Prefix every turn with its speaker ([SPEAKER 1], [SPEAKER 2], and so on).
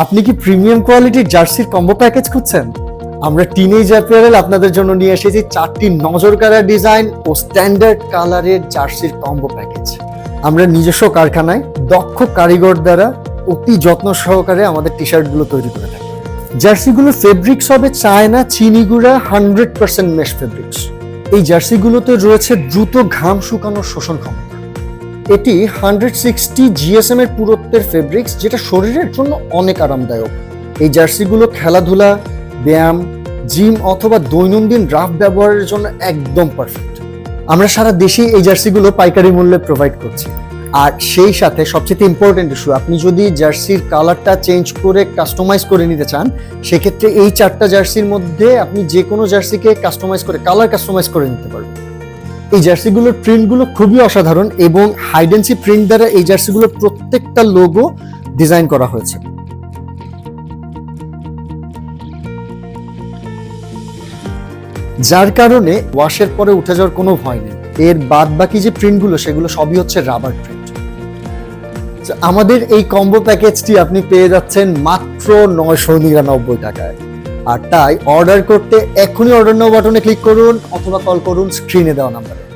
[SPEAKER 1] আপনি কি প্রিমিয়াম কোয়ালিটির জার্সির কম্বো প্যাকেজ খুঁজছেন? আমরা টিনেজ অ্যাপিয়ারেল আপনাদের জন্য নিয়ে এসেছি চারটি নজর কাড়া ডিজাইন ও স্ট্যান্ডার্ড কালারের জার্সির কম্বো প্যাকেজ। আমরা নিজস্ব কারখানায় দক্ষ কারিগর দ্বারা অতি যত্ন সহকারে আমাদের টি শার্টগুলো তৈরি করে থাকি। জার্সিগুলোর ফেব্রিক্স হবে চায়না, চিনি গুঁড়া হান্ড্রেড পার্সেন্ট মেশ ফেব্রিক্স এই জার্সিগুলোতে রয়েছে দ্রুত ঘাম শুকানোর শোষণ ক্ষমতা। এটি হান্ড্রেড সিক্সটি জিএসএম এর পুরুত্বের ফেব্রিক্স যেটা শরীরের জন্য অনেক আরামদায়ক। এই জার্সিগুলো খেলাধুলা, ব্যায়াম জিম অথবা দৈনন্দিন রাফ ব্যবহারের জন্য একদম পারফেক্ট আমরা সারা দেশে এই জার্সিগুলো পাইকারি মূল্যে প্রোভাইড করছি। আর সেই সাথে সবচেয়ে ইম্পর্টেন্ট ইস্যু আপনি যদি জার্সির কালারটা চেঞ্জ করে কাস্টমাইজ করে নিতে চান, সেক্ষেত্রে এই চারটা জার্সির মধ্যে আপনি যে কোনো জার্সিকে কাস্টমাইজ করে কালার কাস্টমাইজ করে নিতে পারবেন। এই জার্সিগুলোর প্রিন্টগুলো খুবই অসাধারণ এবং হাইডেন্সি প্রিন্ট দ্বারা এই জার্সিগুলোর প্রত্যেকটা লোগো ডিজাইন করা হয়েছে। যার কারণে ওয়াশের পরে উঠে যাওয়ার কোনো ভয় নেই। এর বাদ বাকি যে প্রিন্টগুলো সেগুলো সবই হচ্ছে রাবার প্রিন্ট আমাদের এই কম্বো প্যাকেজটি আপনি পেয়ে যাচ্ছেন মাত্র নয়শো নিরানব্বই টাকায়। আর তাই অর্ডার করতে এখনই অর্ডার নাও বাটনে ক্লিক করুন অথবা কল করুন স্ক্রিনে দেওয়া নাম্বারে